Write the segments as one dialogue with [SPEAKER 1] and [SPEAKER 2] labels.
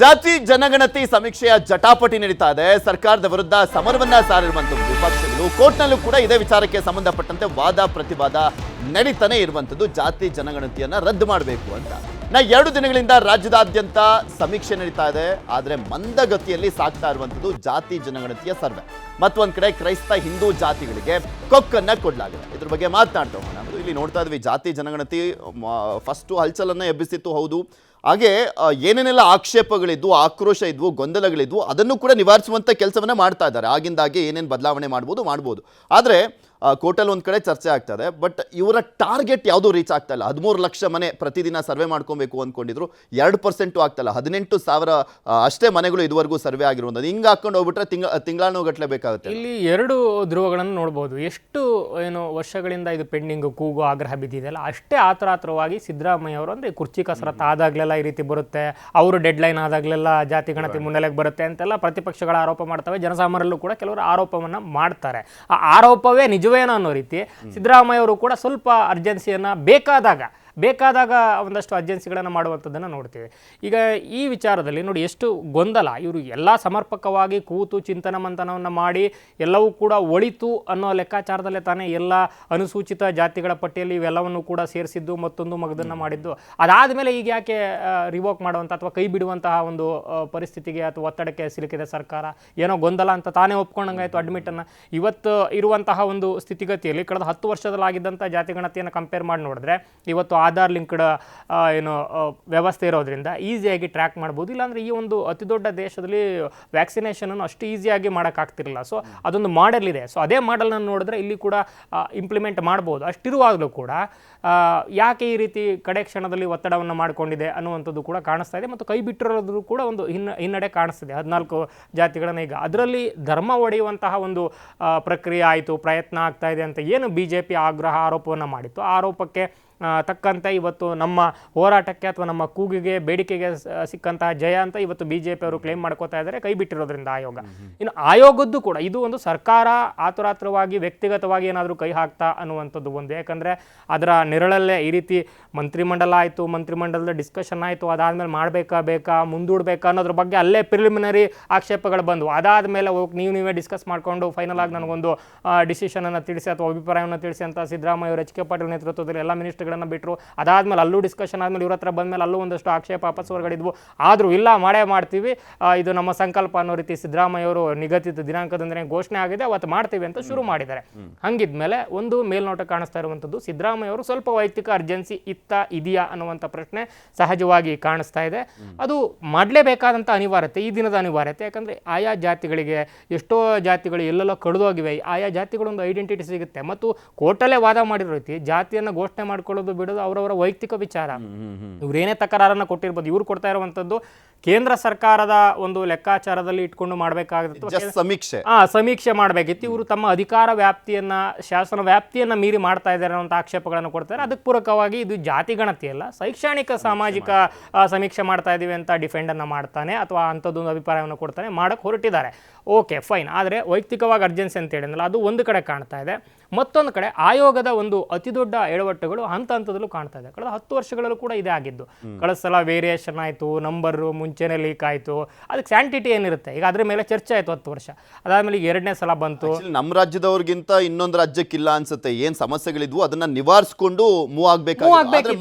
[SPEAKER 1] ಜಾತಿ ಜನಗಣತಿ ಸಮೀಕ್ಷೆಯ ಜಟಾಪಟಿ ನಡೀತಾ ಇದೆ. ಸರ್ಕಾರದ ವಿರುದ್ಧ ಸಮರವನ್ನ ಸಾರಿರುವಂತಹ ವಿಪಕ್ಷಗಳು ಕೋರ್ಟ್ನಲ್ಲೂ ಕೂಡ ಇದೇ ವಿಚಾರಕ್ಕೆ ಸಂಬಂಧಪಟ್ಟಂತೆ ವಾದ ಪ್ರತಿವಾದ ನಡೀತಾನೆ ಇರುವಂತದ್ದು ಜಾತಿ ಜನಗಣತಿಯನ್ನ ರದ್ದು ಮಾಡಬೇಕು ಅಂತ. ನಾ ಎರಡು ದಿನಗಳಿಂದ ರಾಜ್ಯದಾದ್ಯಂತ ಸಮೀಕ್ಷೆ ನಡೀತಾ ಇದೆ. ಆದರೆ ಮಂದಗತಿಯಲ್ಲಿ ಸಾಕ್ತಾ ಇರುವಂಥದ್ದು ಜಾತಿ ಜನಗಣತಿಯ ಸರ್ವೆ. ಮತ್ತೊಂದು ಕಡೆ ಕ್ರೈಸ್ತ ಹಿಂದೂ ಜಾತಿಗಳಿಗೆ ಕೊಕ್ಕನ್ನು ಕೊಡಲಾಗಿದೆ. ಇದ್ರ ಬಗ್ಗೆ ಮಾತನಾಡ್ತಾ ಹೋಗೋಣ. ಇಲ್ಲಿ ನೋಡ್ತಾ ಇದ್ವಿ, ಜಾತಿ ಜನಗಣತಿ ಫಸ್ಟು ಹಲ್ಚಲನ್ನು ಎಬ್ಬಿಸಿತ್ತು ಹೌದು. ಹಾಗೆ ಏನೇನೆಲ್ಲ ಆಕ್ಷೇಪಗಳಿದ್ವು, ಆಕ್ರೋಶ ಇದ್ವು, ಗೊಂದಲಗಳಿದ್ವು, ಅದನ್ನು ಕೂಡ ನಿವಾರಿಸುವಂಥ ಕೆಲಸವನ್ನ ಮಾಡ್ತಾ ಇದ್ದಾರೆ. ಆಗಿಂದಾಗೆ ಏನೇನು ಬದಲಾವಣೆ ಮಾಡ್ಬೋದು ಮಾಡ್ಬೋದು. ಆದರೆ ಕೋರ್ಟಲ್ಲಿ ಒಂದು ಕಡೆ ಚರ್ಚೆ ಆಗ್ತದೆ ಬಟ್ ಇವರ ಟಾರ್ಗೆಟ್ ಯಾವುದೂ ರೀಚ್ ಆಗ್ತಾ ಇಲ್ಲ. ಹದಿಮೂರು ಲಕ್ಷ ಮನೆ ಪ್ರತಿದಿನ ಸರ್ವೆ ಮಾಡ್ಕೊಬೇಕು ಅಂದ್ಕೊಂಡಿದ್ರು ಎರಡು ಪರ್ಸೆಂಟು ಆಗ್ತಾಯಿಲ್ಲ ಹದಿನೆಂಟು ಸಾವಿರ ಅಷ್ಟೇ ಮನೆಗಳು ಇದುವರೆಗೂ ಸರ್ವೆ ಆಗಿರುವಂಥದ್ದು. ಹಿಂಗೆ ಹಾಕೊಂಡು ಹೋಗ್ಬಿಟ್ರೆ ತಿಂಗ ತಿಂಗಳಾನು ಗಟ್ಟಲೆ ಬೇಕಾಗುತ್ತೆ.
[SPEAKER 2] ಇಲ್ಲಿ ಎರಡು ಧ್ರುವಗಳನ್ನು ನೋಡ್ಬೋದು. ಎಷ್ಟು ಏನು ವರ್ಷಗಳಿಂದ ಇದು ಪೆಂಡಿಂಗ್ ಕೂಗು ಆಗ್ರಹ ಬಿದ್ದಿದೆಯಲ್ಲ ಅಷ್ಟೇ ಆತರಾತ್ರವಾಗಿ ಸಿದ್ದರಾಮಯ್ಯ ಅವರು ಅಂದರೆ ಕುರ್ಚಿ ಕಸರತ್ತು ಆದಾಗಲೆಲ್ಲ ಈ ರೀತಿ ಬರುತ್ತೆ. ಅವರು ಡೆಡ್ಲೈನ್ ಆದಾಗಲೆಲ್ಲ ಜಾತಿ ಗಣತಿ ಮುನ್ನೆಲೆಗೆ ಬರುತ್ತೆ ಅಂತೆಲ್ಲ ಪ್ರತಿಪಕ್ಷಗಳ ಆರೋಪ ಮಾಡ್ತವೆ. ಜನಸಾಮಾನ್ಯರಲ್ಲೂ ಕೂಡ ಕೆಲವರು ಆರೋಪವನ್ನು ಮಾಡ್ತಾರೆ. ಆ ಆರೋಪವೇ ನಿಜವೇನೋ ಅನ್ನೋ ರೀತಿ ಸಿದ್ದರಾಮಯ್ಯ ಅವರು ಕೂಡ ಸ್ವಲ್ಪ ಅರ್ಜೆನ್ಸಿಯನ್ನು ಬೇಕಾದಾಗ ಬೇಕಾದಾಗ ಒಂದಷ್ಟು ಅರ್ಜೆನ್ಸಿಗಳನ್ನು ಮಾಡುವಂಥದ್ದನ್ನು ನೋಡ್ತೀವಿ. ಈಗ ಈ ವಿಚಾರದಲ್ಲಿ ನೋಡಿ ಎಷ್ಟು ಗೊಂದಲ. ಇವರು ಎಲ್ಲ ಸಮರ್ಪಕವಾಗಿ ಕೂತು ಚಿಂತನ ಮಂಥನವನ್ನು ಮಾಡಿ ಎಲ್ಲವೂ ಕೂಡ ಒಳಿತು ಅನ್ನೋ ಲೆಕ್ಕಾಚಾರದಲ್ಲೇ ತಾನೇ ಎಲ್ಲ ಅನುಸೂಚಿತ ಜಾತಿಗಳ ಪಟ್ಟಿಯಲ್ಲಿ ಇವೆಲ್ಲವನ್ನು ಕೂಡ ಸೇರಿಸಿದ್ದು ಮತ್ತೊಂದು ಮಗದನ್ನು ಮಾಡಿದ್ದು. ಅದಾದ ಮೇಲೆ ಈಗ ಯಾಕೆ ರಿವೋಕ್ ಮಾಡುವಂಥ ಅಥವಾ ಕೈ ಬಿಡುವಂತಹ ಒಂದು ಪರಿಸ್ಥಿತಿಗೆ ಅಥವಾ ಒತ್ತಡಕ್ಕೆ ಸಿಲುಕಿದೆ ಸರ್ಕಾರ? ಏನೋ ಗೊಂದಲ ಅಂತ ತಾನೇ ಒಪ್ಕೊಂಡಂಗಾಯಿತು ಅಡ್ಮಿಟನ್ನು ಇವತ್ತು ಇರುವಂತಹ ಒಂದು ಸ್ಥಿತಿಗತಿಯಲ್ಲಿ ಕಳೆದ ಹತ್ತು ವರ್ಷದಲ್ಲಾಗಿದ್ದಂಥ ಜಾತಿ ಗಣತಿಯನ್ನು ಕಂಪೇರ್ ಮಾಡಿ ನೋಡಿದ್ರೆ, ಇವತ್ತು ಆಧಾರ್ ಲಿಂಕ್ಡ್ ಏನು ವ್ಯವಸ್ಥೆ ಇರೋದ್ರಿಂದ ಈಸಿಯಾಗಿ ಟ್ರ್ಯಾಕ್ ಮಾಡ್ಬೋದು. ಇಲ್ಲಾಂದರೆ ಈ ಒಂದು ಅತಿ ದೊಡ್ಡ ದೇಶದಲ್ಲಿ ವ್ಯಾಕ್ಸಿನೇಷನನ್ನು ಅಷ್ಟು ಈಸಿಯಾಗಿ ಮಾಡೋಕ್ಕಾಗ್ತಿರಲಿಲ್ಲ ಸೊ ಅದೊಂದು ಮಾಡೆಲ್ ಇದೆ. ಸೊ ಅದೇ ಮಾಡೆಲ್ನ ನೋಡಿದ್ರೆ ಇಲ್ಲಿ ಕೂಡ ಇಂಪ್ಲಿಮೆಂಟ್ ಮಾಡ್ಬೋದು. ಅಷ್ಟಿರುವಾಗಲೂ ಕೂಡ ಯಾಕೆ ಈ ರೀತಿ ಕಡೆ ಕ್ಷಣದಲ್ಲಿ ಒತ್ತಡವನ್ನು ಮಾಡಿಕೊಂಡಿದೆ ಅನ್ನುವಂಥದ್ದು ಕೂಡ ಕಾಣಿಸ್ತಾ ಇದೆ ಮತ್ತು ಕೈ ಬಿಟ್ಟಿರೋದು ಕೂಡ ಒಂದು ಹಿನ್ನ ಹಿನ್ನಡೆ ಕಾಣಿಸ್ತಿದೆ. ಹದಿನಾಲ್ಕು ಜಾತಿಗಳನ್ನು ಈಗ. ಅದರಲ್ಲಿ ಧರ್ಮ ಒಡೆಯುವಂತಹ ಒಂದು ಪ್ರಕ್ರಿಯೆ ಆಯಿತು, ಪ್ರಯತ್ನ ಆಗ್ತಾ ಇದೆ ಅಂತ ಏನು ಬಿ ಜೆ ಪಿ ಆಗ್ರಹ ಆರೋಪವನ್ನು ಮಾಡಿತ್ತು. ಆ ಆರೋಪಕ್ಕೆ ತಕ್ಕಂತೆ ಇವತ್ತು ನಮ್ಮ ಹೋರಾಟಕ್ಕೆ ಅಥವಾ ನಮ್ಮ ಕೂಗಿಗೆ, ಬೇಡಿಕೆಗೆ ಸಿಕ್ಕಂತಹ ಜಯ ಅಂತ ಇವತ್ತು ಬಿ ಅವರು ಕ್ಲೇಮ್ ಮಾಡ್ಕೋತಾ ಇದ್ದಾರೆ, ಕೈ ಬಿಟ್ಟಿರೋದ್ರಿಂದ ಆಯೋಗ. ಇನ್ನು ಆಯೋಗದ್ದು ಕೂಡ ಇದು ಒಂದು ಸರ್ಕಾರ ಆತುರಾತ್ರವಾಗಿ, ವ್ಯಕ್ತಿಗತವಾಗಿ ಏನಾದರೂ ಕೈ ಹಾಕ್ತಾ ಅನ್ನುವಂಥದ್ದು ಒಂದು. ಯಾಕಂದರೆ ಅದರ ನೆರಳಲ್ಲೇ ಈ ರೀತಿ ಮಂತ್ರಿಮಂಡಲ ಆಯಿತು, ಮಂತ್ರಿಮಂಡಲದ ಡಿಸ್ಕಷನ್ ಆಯಿತು, ಅದಾದಮೇಲೆ ಮಾಡಬೇಕಾ ಬೇಕಾ, ಮುಂದೂಡಬೇಕಾ ಅನ್ನೋದ್ರ ಬಗ್ಗೆ ಅಲ್ಲೇ ಪ್ರಿಲಿಮಿನರಿ ಆಕ್ಷೇಪಗಳು ಬಂದವು. ಅದಾದ ಮೇಲೆ ಹೋಗಿ ನೀವು ನೀವೇ ಡಿಸ್ಕಸ್ ಮಾಡಿಕೊಂಡು ಫೈನಲ್ ಆಗಿ ನನಗೊಂದು ಡಿಸಿಷನನ್ನು ತಿಳಿಸಿ ಅಥವಾ ಅಭಿಪ್ರಾಯವನ್ನು ತಿಳಿಸಿ ಅಂತ ಸಿದ್ದರಾಮಯ್ಯ ಅವರು ಎಚ್ ಕೆ ಪಾಟೀಲ್ ನೇತೃತ್ವದಲ್ಲಿ ಎಲ್ಲ ಮಿನಿಸ್ಟರ್ಗಳನ್ನು ಬಿಟ್ಟರು ಅದಾದಮೇಲೆ ಅಲ್ಲೂ ಡಿಸ್ಕಷನ್ ಆದಮೇಲೆ ಇವ್ರ ಹತ್ರ ಬಂದಮೇಲೆ ಅಲ್ಲೂ ಒಂದಷ್ಟು ಆಕ್ಷೇಪ ವಾಪಸ್ ಹೊರಗಡಿದ್ವು ಆದರೂ ಇಲ್ಲ ಮಾಡೇ ಮಾಡ್ತೀವಿ. ಇದು ನಮ್ಮ ಸಂಕಲ್ಪ ಅನ್ನೋ ರೀತಿ ಸಿದ್ದರಾಮಯ್ಯ ಅವರು ನಿಗದಿತ ದಿನಾಂಕದಂದ್ರೆ ಘೋಷಣೆ ಆಗಿದೆ. ಅವತ್ತು ಮಾಡ್ತೀವಿ ಅಂತ ಶುರು ಮಾಡಿದ್ದಾರೆ. ಹಂಗಿದ್ಮೇಲೆ ಒಂದು ಮೇಲ್ನೋಟ ಕಾಣಿಸ್ತಾ ಇರುವಂಥದ್ದು ಸಿದ್ದರಾಮಯ್ಯ ಅವರು ಸ್ವಲ್ಪ ವೈಯಕ್ತಿಕ ಅರ್ಜೆನ್ಸಿ ಇತ್ತ ಇದೆಯಾ ಅನ್ನುವಂಥ ಪ್ರಶ್ನೆ ಸಹಜವಾಗಿ ಕಾಣಿಸ್ತಾ ಇದೆ. ಅದು ಮಾಡಲೇಬೇಕಾದಂಥ ಅನಿವಾರ್ಯತೆ ಈ ದಿನದ ಅನಿವಾರ್ಯತೆ. ಯಾಕಂದರೆ ಆಯಾ ಜಾತಿಗಳಿಗೆ ಎಷ್ಟೋ ಜಾತಿಗಳು ಎಲ್ಲೆಲ್ಲೋ ಕಡಿದೋಗಿವೆ ಆಯಾ ಜಾತಿಗಳೊಂದು ಐಡೆಂಟಿಟಿ ಸಿಗುತ್ತೆ. ಮತ್ತು ಕೋರ್ಟಲ್ಲೇ ವಾದ ಮಾಡಿರೋ ರೀತಿ ಜಾತಿಯನ್ನು ಘೋಷಣೆ ಮಾಡ್ಕೊಳ್ಳೋದು ಬಿಡೋದು ಅವರವರ ವೈಯಕ್ತಿಕ ವಿಚಾರ. ಇವ್ರೇನೇ ತಕರಾರನ್ನು ಕೊಟ್ಟಿರ್ಬೋದು ಇವ್ರು ಕೊಡ್ತಾ ಇರುವಂತದ್ದು ಕೇಂದ್ರ ಸರ್ಕಾರದ ಒಂದು ಲೆಕ್ಕಾಚಾರದಲ್ಲಿ ಇಟ್ಕೊಂಡು ಮಾಡಬೇಕಾಗುತ್ತೆ.
[SPEAKER 1] ಸಮೀಕ್ಷೆ.
[SPEAKER 2] ಆ ಸಮೀಕ್ಷೆ ಮಾಡಬೇಕಿತ್ತು. ಇವರು ತಮ್ಮ ಅಧಿಕಾರ ವ್ಯಾಪ್ತಿಯನ್ನ ಶಾಸನ ವ್ಯಾಪ್ತಿಯನ್ನ ಮೀರಿ ಮಾಡ್ತಾ ಇದ್ದಾರೆ ಅನ್ನೋ ಆಕ್ಷೇಪಗಳನ್ನು ಕೊಡ್ತಾರೆ. ಅದಕ್ಕೆ ಪೂರಕವಾಗಿ ಇದು ಜಾತಿ ಗಣತಿ ಅಲ್ಲ ಶೈಕ್ಷಣಿಕ ಸಾಮಾಜಿಕ ಸಮೀಕ್ಷೆ ಮಾಡ್ತಾ ಇದೀವಿ ಅಂತ ಡಿಫೆಂಡ್ ಅನ್ನ ಮಾಡ್ತಾನೆ ಅಥವಾ ಅಂಥದ್ದೊಂದು ಅಭಿಪ್ರಾಯವನ್ನು ಕೊಡ್ತಾನೆ ಮಾಡಕ್ಕೆ ಹೊರಟಿದ್ದಾರೆ. ಓಕೆ ಫೈನ್ ಆದರೆ ವೈಯಕ್ತಿಕವಾಗಿ ಅರ್ಜೆನ್ಸಿ ಅಂತ ಹೇಳಿದ್ನಲ್ಲ ಅದು ಒಂದು ಕಡೆ ಕಾಣ್ತಾ ಇದೆ. ಮತ್ತೊಂದು ಕಡೆ ಆಯೋಗದ ಒಂದು ಅತಿ ದೊಡ್ಡ ಎಡವಟ್ಟುಗಳು ಹಂತ ಹಂತದಲ್ಲೂ ಕಾಣ್ತಾ ಇದೆ. ಕಳೆದ ಹತ್ತು ವರ್ಷಗಳಲ್ಲೂ ಕೂಡ ಇದೇ ಆಗಿದ್ದು. ಕಳೆದ ಸಲ ವೇರಿಯೇಷನ್ ಆಯಿತು ನಂಬರು ಮುಂಚೆನೇ ಲೀಕ್ ಆಯಿತು ಅದಕ್ಕೆ ಸ್ಯಾಂಟಿಟಿ ಏನಿರುತ್ತೆ? ಈಗ ಅದ್ರ ಮೇಲೆ ಚರ್ಚೆ ಆಯಿತು ಹತ್ತು ವರ್ಷ. ಅದಾದಮೇಲೆ ಈಗ ಎರಡನೇ ಸಲ ಬಂತು.
[SPEAKER 1] ನಮ್ಮ ರಾಜ್ಯದವ್ರಿಗಿಂತ ಇನ್ನೊಂದು ರಾಜ್ಯಕ್ಕಿಲ್ಲ ಅನ್ಸುತ್ತೆ. ಏನ್ ಸಮಸ್ಯೆಗಳಿದ್ವು ಅದನ್ನ ನಿವಾರಿಸಿಕೊಂಡು ಮೂವ್ ಆಗ್ಬೇಕು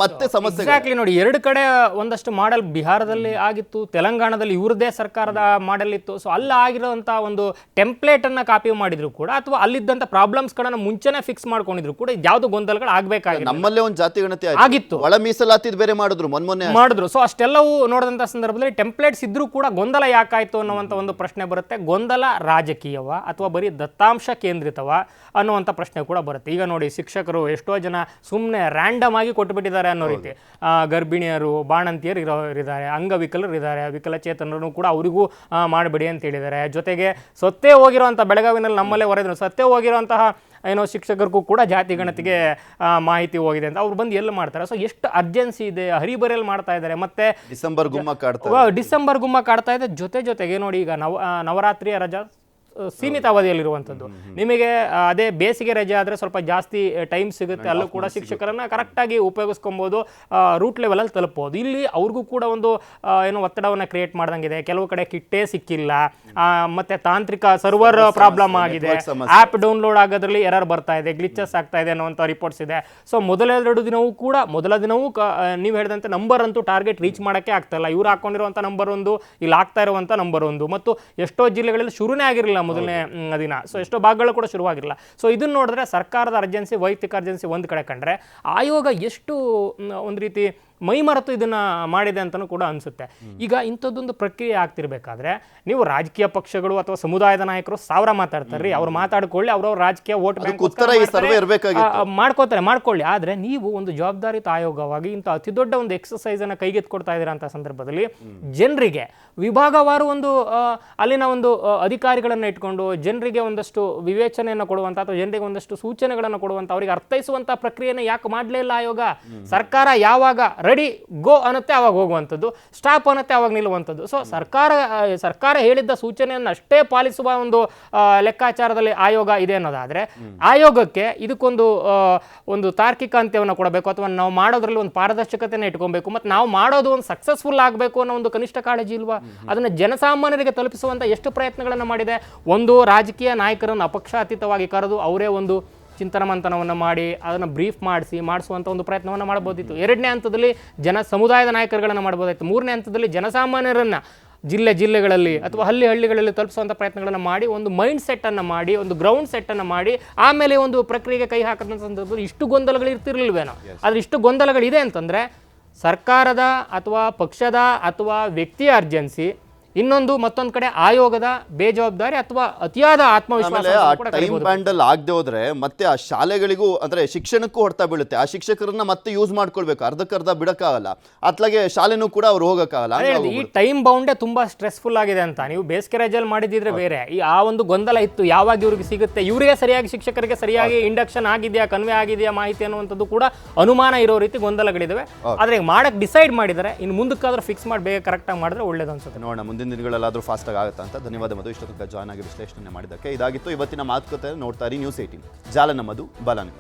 [SPEAKER 1] ಮತ್ತೆ ಸಮಸ್ಯೆ
[SPEAKER 2] ಎಕ್ಸಾಕ್ಟ್ಲಿ ನೋಡಿ ಎರಡು ಕಡೆ ಒಂದಷ್ಟು ಮಾಡೆಲ್ ಬಿಹಾರದಲ್ಲಿ ಆಗಿತ್ತು ತೆಲಂಗಾಣದಲ್ಲಿ ಇವ್ರದೇ ಸರ್ಕಾರದ ಮಾಡೆಲ್ ಇತ್ತು. ಸೊ ಅಲ್ಲಿ ಆಗಿರುವಂತಹ ಒಂದು ಟೆಂಪ್ಲೇಟ್ ಅನ್ನ ಕಾಪಿ ಮಾಡಿದ್ರು ಕೂಡ ಅಥವಾ ಅಲ್ಲಿದ್ದಂಥ ಪ್ರಾಬ್ಲಮ್ಸ್ ಗಳನ್ನ ಮುಂಚೆನೆ ಫಿಕ್ಸ್ ಮಾಡ್ಕೊಂಡಿದ್ರು ಕೂಡ ಯಾವ್ದು ಗೊಂದಲಗಳು ಆಗ್ಬೇಕಾಗಿ
[SPEAKER 1] ನಮ್ಮಲ್ಲೇ ಒಂದು ಜಾತಿ ಗಣತಿ ಆಯ್ತು.
[SPEAKER 2] ಆಗಿತ್ತು.
[SPEAKER 1] ಒಳ ಮೀಸಲಾತಿದ್ ಬೇರೆ ಮಾಡಿದ್ರು ಮೊನ್ಮೊನ್ನೆ
[SPEAKER 2] ಮಾಡಿದ್ರು. ಸೊ ಅಷ್ಟೆಲ್ಲವೂ ನೋಡಿದಂಥ ಸಂದರ್ಭದಲ್ಲಿ ಟೆಂಪ್ಲೇಟ್ಸ್ ಇದ್ರೂ ಕೂಡ ಗೊಂದಲ ಯಾಕಾಯ್ತು ಅನ್ನುವಂಥ ಒಂದು ಪ್ರಶ್ನೆ ಬರುತ್ತೆ. ಗೊಂದಲ ರಾಜಕೀಯವ ಅಥವಾ ಬರೀ ದತ್ತಾಂಶ ಕೇಂದ್ರಿತವ ಅನ್ನುವಂಥ ಪ್ರಶ್ನೆ ಕೂಡ ಬರುತ್ತೆ. ಈಗ ನೋಡಿ ಶಿಕ್ಷಕರು ಎಷ್ಟೋ ಜನ ಸುಮ್ಮನೆ ರ್ಯಾಂಡಮ್ ಆಗಿ ಕೊಟ್ಟುಬಿಟ್ಟಿದ್ದಾರೆ ಅನ್ನೋ ರೀತಿ. ಆ, ಗರ್ಭಿಣಿಯರು ಬಾಣಂತಿಯರು ಇರೋರಿದ್ದಾರೆ ಅಂಗವಿಕಲರು ಇದ್ದಾರೆ ವಿಕಲಚೇತನರು ಕೂಡ ಅವರಿಗೂ ಮಾಡಬೇಡಿ ಅಂತ ಹೇಳಿದ್ದಾರೆ. ಜೊತೆಗೆ ಸತ್ತೇ ಹೋಗಿರುವಂಥ ಬೆಳಗಾವಿನಲ್ಲಿ ನಮ್ಮಲ್ಲೇ ಹೊರದ್ರು. ಸತ್ತೇ ಹೋಗಿರುವಂತಹ ಏನೋ ಶಿಕ್ಷಕರಿಗೂ ಕೂಡ ಜಾತಿ ಗಣತಿಗೆ ಮಾಹಿತಿ ಹೋಗಿದೆ ಅಂತ. ಅವ್ರು ಬಂದು ಎಲ್ಲಿ ಮಾಡ್ತಾರೆ? ಸೊ ಎಷ್ಟು ಅರ್ಜೆನ್ಸಿ ಇದೆ? ಹರಿಬರೆಯಲ್ಲಿ ಮಾಡ್ತಾ ಇದ್ದಾರೆ. ಮತ್ತೆ
[SPEAKER 1] ಡಿಸೆಂಬರ್ ಗುಮ್ಮ
[SPEAKER 2] ಕಾಡ್ತಾ ಡಿಸೆಂಬರ್ ಗುಮ್ಮ ಕಾಡ್ತಾ ಇದೆ. ಜೊತೆ ಜೊತೆಗೆ ನೋಡಿ ಈಗ ನವ ನವರಾತ್ರಿಯ ರಜಾ. ಸೀಮಿತ ಅವಧಿಯಲ್ಲಿರುವಂಥದ್ದು. ನಿಮಗೆ ಅದೇ ಬೇಸಿಗೆ ರಜೆ ಆದರೆ ಸ್ವಲ್ಪ ಜಾಸ್ತಿ ಟೈಮ್ ಸಿಗುತ್ತೆ ಅಲ್ಲೂ ಕೂಡ ಶಿಕ್ಷಕರನ್ನ ಕರೆಕ್ಟಾಗಿ ಉಪಯೋಗಿಸ್ಕೊಬೋದು ರೂಟ್ ಲೆವೆಲಲ್ಲಿ ತಲುಪಬಹುದು ಇಲ್ಲಿ ಅವ್ರಿಗೂ ಕೂಡ ಒಂದು ಏನು ಒತ್ತಡವನ್ನು ಕ್ರಿಯೇಟ್ ಇದೆ ಕೆಲವು ಕಡೆ ಕಿಟ್ಟೇ ಸಿಕ್ಕಿಲ್ಲ. ಮತ್ತೆ ತಾಂತ್ರಿಕ ಸರ್ವರ್ ಪ್ರಾಬ್ಲಮ್ ಆಗಿದೆ.
[SPEAKER 1] ಆಪ್
[SPEAKER 2] ಆ್ಯಪ್ ಡೌನ್ಲೋಡ್ ಆಗೋದ್ರಲ್ಲಿ ಎರರ್ ಬರ್ತಾ ಇದೆ ಗ್ಲಿಚಸ್ ಆಗ್ತಾ ಇದೆ ಅನ್ನುವಂಥ ರಿಪೋರ್ಟ್ಸ್ ಇದೆ. ಸೊ ಮೊದಲೆರಡು ದಿನವೂ ಕೂಡ ಮೊದಲ ದಿನವೂ ನೀವು ಹೇಳಿದಂತೆ ನಂಬರ್ ಅಂತೂ ಟಾರ್ಗೆಟ್ ರೀಚ್ ಮಾಡೋಕ್ಕೆ ಆಗ್ತಾ ಇಲ್ಲ. ಇವ್ರು ಹಾಕೊಂಡಿರುವಂಥ ನಂಬರ್ ಒಂದು ಇಲ್ಲಿ ಆಗ್ತಾ ಇರುವಂಥ ನಂಬರ್ ಒಂದು. ಮತ್ತು ಎಷ್ಟೋ ಜಿಲ್ಲೆಗಳಲ್ಲಿ ಶುರುನೇ ಆಗಿರಲಿಲ್ಲ. ಮೊದಲನೇ ದಿನ. ಸೊ ಎಷ್ಟೋ ಭಾಗಗಳು ಕೂಡ ಶುರುವಾಗಿರಲಿಲ್ಲ ಸೊ ಇದನ್ನು ನೋಡಿದ್ರೆ ಸರ್ಕಾರದ ಅರ್ಜೆನ್ಸಿ ವೈಯಕ್ತಿಕ ಅರ್ಜೆನ್ಸಿ ಒಂದು ಕಡೆ ಕಂಡ್ರೆ ಆಯೋಗ ಎಷ್ಟು ಒಂದು ರೀತಿ ಮೈ ಮರೆತು ಇದನ್ನ ಮಾಡಿದೆ ಅಂತಲೂ ಕೂಡ ಅನಿಸುತ್ತೆ. ಈಗ ಇಂಥದ್ದೊಂದು ಪ್ರಕ್ರಿಯೆ ಆಗ್ತಿರ್ಬೇಕಾದ್ರೆ ನೀವು ರಾಜಕೀಯ ಪಕ್ಷಗಳು ಅಥವಾ ಸಮುದಾಯದ ನಾಯಕರು ಸಾವಿರ ಮಾತಾಡ್ತಾರೆ ರೀ ಅವ್ರು ಮಾತಾಡ್ಕೊಳ್ಳಿ ಅವ್ರವ್ರ ರಾಜಕೀಯ ವೋಟ್
[SPEAKER 1] ಬ್ಯಾಂಕ್.
[SPEAKER 2] ಮಾಡ್ಕೋತಾರೆ ಮಾಡ್ಕೊಳ್ಳಿ. ಆದರೆ ನೀವು ಒಂದು ಜವಾಬ್ದಾರಿತ ಆಯೋಗವಾಗಿ ಇಂಥ ಅತಿ ದೊಡ್ಡ ಒಂದು ಎಕ್ಸಸೈಸ್ ಅನ್ನು ಕೈಗೆತ್ಕೊಡ್ತಾ ಇದ್ದೀರಾ ಅಂತ ಸಂದರ್ಭದಲ್ಲಿ ಜನರಿಗೆ ವಿಭಾಗವಾರು ಒಂದು ಅಲ್ಲಿನ ಒಂದು ಅಧಿಕಾರಿಗಳನ್ನು ಇಟ್ಕೊಂಡು ಜನರಿಗೆ ಒಂದಷ್ಟು ವಿವೇಚನೆಯನ್ನು ಕೊಡುವಂತ ಅಥವಾ ಜನರಿಗೆ ಒಂದಷ್ಟು ಸೂಚನೆಗಳನ್ನು ಕೊಡುವಂತ ಅವರಿಗೆ ಅರ್ಥೈಸುವಂತ ಪ್ರಕ್ರಿಯೆನ ಯಾಕೆ ಮಾಡಲೇ ಇಲ್ಲ ಆಯೋಗ? ಸರ್ಕಾರ ಯಾವಾಗ ರೆಡಿ ಗೋ ಅನ್ನತ್ತೆ ಅವಾಗ ಹೋಗುವಂಥದ್ದು. ಸ್ಟಾಪ್ ಅನ್ನತ್ತೆ ಅವಾಗ ನಿಲ್ಲುವಂಥದ್ದು. ಸೊ ಸರ್ಕಾರ ಸರ್ಕಾರ ಹೇಳಿದ್ದ ಸೂಚನೆಯನ್ನು ಅಷ್ಟೇ ಪಾಲಿಸುವ ಒಂದು ಲೆಕ್ಕಾಚಾರದಲ್ಲಿ ಆಯೋಗ ಇದೆ ಅನ್ನೋದಾದರೆ ಆಯೋಗಕ್ಕೆ ಇದಕ್ಕೊಂದು ಒಂದು ತಾರ್ಕಿಕ ಅಂತ್ಯವನ್ನು ಕೊಡಬೇಕು ಅಥವಾ ನಾವು ಮಾಡೋದ್ರಲ್ಲಿ ಒಂದು ಪಾರದರ್ಶಕತೆಯನ್ನು ಇಟ್ಕೊಬೇಕು. ಮತ್ತು ನಾವು ಮಾಡೋದು ಒಂದು ಸಕ್ಸಸ್ಫುಲ್ ಆಗಬೇಕು ಅನ್ನೋ ಒಂದು ಕನಿಷ್ಠ ಕಾಳಜಿ ಇಲ್ವಾ? ಅದನ್ನು ಜನಸಾಮಾನ್ಯರಿಗೆ ತಲುಪಿಸುವಂಥ ಎಷ್ಟು ಪ್ರಯತ್ನಗಳನ್ನು ಮಾಡಿದೆ? ಒಂದು ರಾಜಕೀಯ ನಾಯಕರನ್ನು ಅಪಕ್ಷಾತೀತವಾಗಿ ಕರೆದು ಅವರೇ ಒಂದು ಚಿಂತನ ಮಂಥನವನ್ನು ಮಾಡಿ ಅದನ್ನು ಬ್ರೀಫ್ ಮಾಡಿಸಿ ಮಾಡಿಸುವಂಥ ಒಂದು ಪ್ರಯತ್ನವನ್ನು ಮಾಡ್ಬೋದಿತ್ತು ಎರಡನೇ ಹಂತದಲ್ಲಿ ಜನ ಸಮುದಾಯದ ನಾಯಕರುಗಳನ್ನು ಮಾಡ್ಬೋದಾಯಿತು ಮೂರನೇ ಹಂತದಲ್ಲಿ ಜನಸಾಮಾನ್ಯರನ್ನು ಜಿಲ್ಲೆ ಜಿಲ್ಲೆಗಳಲ್ಲಿ ಅಥವಾ ಹಳ್ಳಿ ಹಳ್ಳಿಗಳಲ್ಲಿ ತಲುಪಿಸುವಂಥ ಪ್ರಯತ್ನಗಳನ್ನು ಮಾಡಿ ಒಂದು ಮೈಂಡ್ ಸೆಟ್ಟನ್ನು ಮಾಡಿ ಒಂದು ಗ್ರೌಂಡ್ ಸೆಟ್ಟನ್ನು ಮಾಡಿ ಆಮೇಲೆ ಒಂದು ಪ್ರಕ್ರಿಯೆಗೆ ಕೈ ಹಾಕಿದ ಸಂದರ್ಭದಲ್ಲಿ ಇಷ್ಟು ಗೊಂದಲಗಳು ಇರ್ತಿರ್ಲಿಲ್ವೇನೋ? ಆದರೆ ಇಷ್ಟು ಗೊಂದಲಗಳಿದೆ ಅಂತಂದರೆ ಸರ್ಕಾರದ ಅಥವಾ ಪಕ್ಷದ ಅಥವಾ ವ್ಯಕ್ತಿಯ ಅರ್ಜೆನ್ಸಿ ಇನ್ನೊಂದು ಮತ್ತೊಂದು ಕಡೆ ಆಯೋಗದ ಬೇಜವಾಬ್ದಾರಿ ಅಥವಾ ಅತಿಯಾದ ಆತ್ಮವಿಶ್ವಾಸ
[SPEAKER 1] ಆಗದೆ ಹೋದ್ರೆ ಮತ್ತೆ ಆ ಶಾಲೆಗಳಿಗೂ ಅಂದ್ರೆ ಶಿಕ್ಷಣಕ್ಕೂ ಹೊಡ್ತಾ ಬೀಳುತ್ತೆ. ಆ ಶಿಕ್ಷಕರನ್ನ ಮತ್ತೆ ಯೂಸ್ ಮಾಡ್ಕೊಳ್ಬೇಕು. ಅರ್ಧಕ್ಕರ್ಧ ಬಿಡಕ್ಕಾಗಲ್ಲ. ಅತ್ಲಾಗೆ ಶಾಲೆನೂ ಕೂಡ ಅವ್ರು ಹೋಗಕ್ಕಾಗಲ್ಲ.
[SPEAKER 2] ಈ ಟೈಮ್ ಬೌಂಡೇ ತುಂಬಾ ಸ್ಟ್ರೆಸ್ಫುಲ್ ಆಗಿದೆ ಅಂತ. ನೀವು ಬೇಸಿಗೆ ರಜೆಯಲ್ಲಿ ಮಾಡಿದಿದ್ರೆ ಬೇರೆ. ಈ ಆ ಒಂದು ಗೊಂದಲ ಇತ್ತು. ಯಾವಾಗ ಇವ್ರಿಗೆ ಸಿಗುತ್ತೆ? ಇವರಿಗೆ ಸರಿಯಾಗಿ ಶಿಕ್ಷಕರಿಗೆ ಸರಿಯಾಗಿ ಇಂಡಕ್ಷನ್ ಆಗಿದೆಯಾ ಕನ್ವೆ ಆಗಿದೆಯಾ ಮಾಹಿತಿ ಅನ್ನುವಂಥದ್ದು ಕೂಡ ಅನುಮಾನ ಇರೋ ರೀತಿ ಗೊಂದಲಗಳಿದಾವೆ. ಆದ್ರೆ ಮಾಡಕ್ ಡಿಸೈಡ್ ಮಾಡಿದರೆ ಇನ್ನು ಮುಂದಕ್ಕಾದ್ರೂ ಫಿಕ್ಸ್ ಮಾಡಿ ಬೇಗ ಕರೆಕ್ಟಾಗಿ ಮಾಡಿದ್ರೆ ಒಳ್ಳೇದು ಅನ್ಸುತ್ತೆ.
[SPEAKER 1] ನೋಡೋಣ ಮುಂದಿನ ದಿನಗಳಲ್ಲಾದರೂ ಫಾಸ್ಟಾಗಿ ಆಗಿ ಆಗುತ್ತಾ ಅಂತ ಧನ್ಯವಾದ ಮಧು. ಇಷ್ಟೊತ್ತನಕ ಜಾಯ್ನ್ ಆಗಿ ವಿಶ್ಲೇಷಣೆ ಮಾಡಿದ್ದಕ್ಕೆ ಇದಾಗಿತ್ತು. ಇವತ್ತಿನ ಮಾತುಕತೆ ನೋಡ್ತಾ ಇರಿ ನ್ಯೂಸ್ ಏಯ್ಟೀನ್ ಜಾಲ ನಮ್ಮದು ಬಲ.